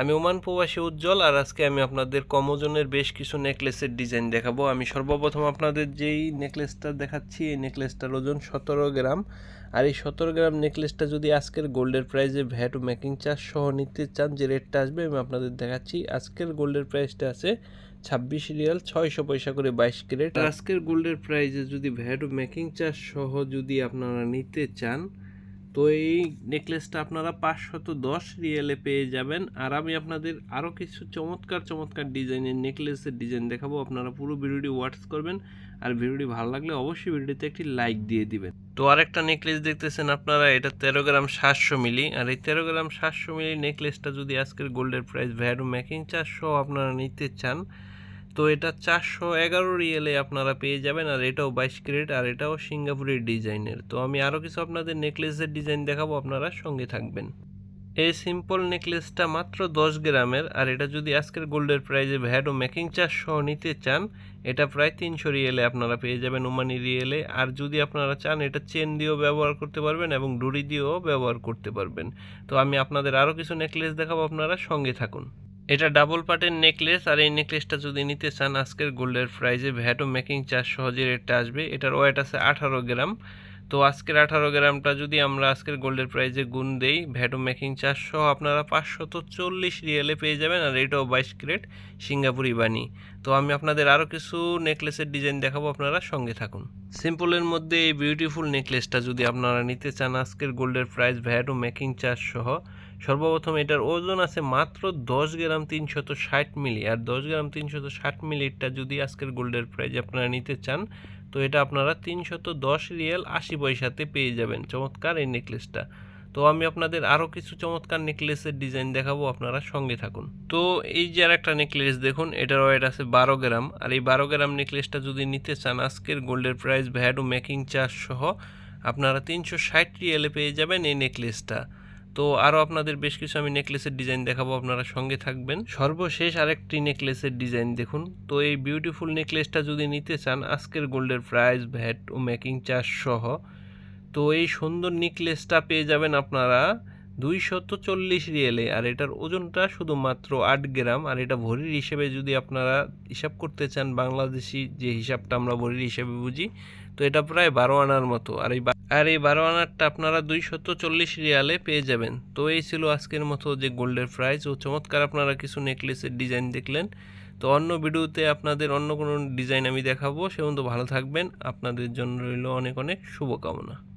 আমি ওমান প্রবাসী উজ্জ্বল, আর আজকে আমি আপনাদের কম ওজনের বেশ কিছু নেকলেসের ডিজাইন দেখাবো। আমি সর্বপ্রথম আপনাদের যেই নেকলেসটা দেখাচ্ছি, এই নেকলেসটার ওজন সতেরো গ্রাম। আর এই সতেরো গ্রাম নেকলেসটা যদি আজকের গোল্ডের প্রাইসে ভ্যাট মেকিং চার্জ সহ নিতে চান, যে রেটটা আসবে আমি আপনাদের দেখাচ্ছি। আজকের গোল্ডের প্রাইসটা আছে ছাব্বিশ রিয়াল ছয়শো পয়সা করে বাইশ ক্যারেট। আজকের গোল্ডের প্রাইসে যদি ভ্যাট মেকিং চার্জ সহ যদি আপনারা নিতে চান তো এই নেকলেসটা আপনারা পাঁচশত দশ রিয়েলে পেয়ে যাবেন। আর আমি আপনাদের আরও কিছু চমৎকার চমৎকার ডিজাইনের নেকলেসের ডিজাইন দেখাবো। আপনারা পুরো ভিডিওটি ওয়াচ করবেন। আর ভিডিওটি ভালো লাগলে অবশ্যই ভিডিওতে একটি লাইক দিয়ে দিবেন। তো আরেকটা নেকলেস দেখতেছেন আপনারা, এটা তেরো গ্রাম সাতশো মিলি। আর এই তেরো গ্রাম সাতশো মিলি নেকলেসটা যদি আজকের গোল্ডের প্রাইস ভ্যাডু মেকিং চারশো আপনারা নিতে চান তো এটা চারশো এগারো রিয়েলে আপনারা পেয়ে যাবেন, আর এটাও বাইশ ক্যারেট, আর এটাও সিঙ্গাপুরের ডিজাইনের। তো আমি আরও কিছু আপনাদের নেকলেসের ডিজাইন দেখাবো, আপনারা সঙ্গে থাকবেন। এই সিম্পল নেকলেসটা মাত্র দশ গ্রামের, আর এটা যদি আজকের গোল্ডের প্রাইজে ভ্যাট ও মেকিং চার্জ সহ নিতে চান, এটা প্রায় তিনশো রিয়েলে আপনারা পেয়ে যাবেন ওমানি রিয়েলে। আর যদি আপনারা চান, এটা চেন দিয়েও ব্যবহার করতে পারবেন এবং ডুরি দিয়েও ব্যবহার করতে পারবেন। তো আমি আপনাদের আরও কিছু নেকলেস দেখাবো, আপনারা সঙ্গে থাকুন। এটা ডাবল পার্টের নেকলেস আর এই নেকলেসটা যদি নিতে চান, আজকের গোল্ডের প্রাইজে ভ্যাট ও মেকিং চার্জ সহজে রেটটা আসবে। এটার ওয়েট আছে আঠারো গ্রাম। তো আজকের আঠারো গ্রামটা যদি আমরা আজকের গোল্ডের প্রাইজে গুণ দেই, ভ্যাটো মেকিং চার্জ সহ আপনারা পাঁচশত চল্লিশ রিয়েলে পেয়ে যাবেন, আর এটাও বাইশ ক্রেট সিঙ্গাপুরি বানি তো আমি আপনাদের আরও কিছু নেকলেসের ডিজাইন দেখাবো, আপনারা সঙ্গে থাকুন। সিম্পলের মধ্যে এই বিউটিফুল নেকলেসটা যদি আপনারা নিতে চান, আজকের গোল্ডের প্রাইস ভ্যাট ও মেকিং চার্জ সহ সর্বপ্রথম এটার ওজন আছে মাত্র দশ গ্রাম তিনশত ষাট মিলি, আর দশ গ্রাম তিনশত ষাট মিলিটা যদি আজকের গোল্ডের প্রাইজ আপনারা নিতে চান, তো এটা আপনারা তিনশত দশ রিয়েল আশি পয়সাতে পেয়ে যাবেন চমৎকার এই নেকলেসটা তো আমি আপনাদের আরও কিছু চমৎকার নেকলেসের ডিজাইন দেখাবো, আপনারা সঙ্গে থাকুন। তো এই যে আর একটা নেকলেস দেখুন, এটার ওয়েট আছে বারো গ্রাম, আর এই বারো গ্রাম নেকলেসটা যদি নিতে চান, আজকের গোল্ডের প্রাইস ভ্যাট ও মেকিং চার্জ সহ আপনারা তিনশো ষাট রিয়েলে পেয়ে যাবেন এই নেকলেসটা তো আরও আপনাদের বেশ কিছু আমি নেকলেসের ডিজাইন দেখাবো, আপনারা সঙ্গে থাকবেন। সর্বশেষ আরেকটি নেকলেসের ডিজাইন দেখুন। তো এই বিউটিফুল নেকলেসটা যদি নিতে চান, আজকের গোল্ডের প্রাইস ভ্যাট ও মেকিং চার্জ সহ, তো এই সুন্দর নেকলেসটা পেয়ে যাবেন আপনারা দুইশত চল্লিশ রিয়েলে আর এটার ওজনটা শুধুমাত্র আট গ্রাম, আর এটা ভরির হিসেবে যদি আপনারা হিসাব করতে চান, বাংলাদেশি যে হিসাবটা আমরা ভরির হিসেবে বুঝি তো এটা প্রায় বারো আনার মতো। আর এই আর এই বারো আনারটা আপনারা দুইশত চল্লিশ রিয়ালে পেয়ে যাবেন। তো এই ছিল আজকের মতো যে গোল্ডের প্রাইস। ও চমৎকার আপনারা কিছু নেকলেসের ডিজাইন দেখলেন। তো অন্য ভিডিওতে আপনাদের অন্য কোনো ডিজাইন আমি দেখাবো। সে ভালো থাকবেন। আপনাদের জন্য রইল অনেক অনেক শুভকামনা।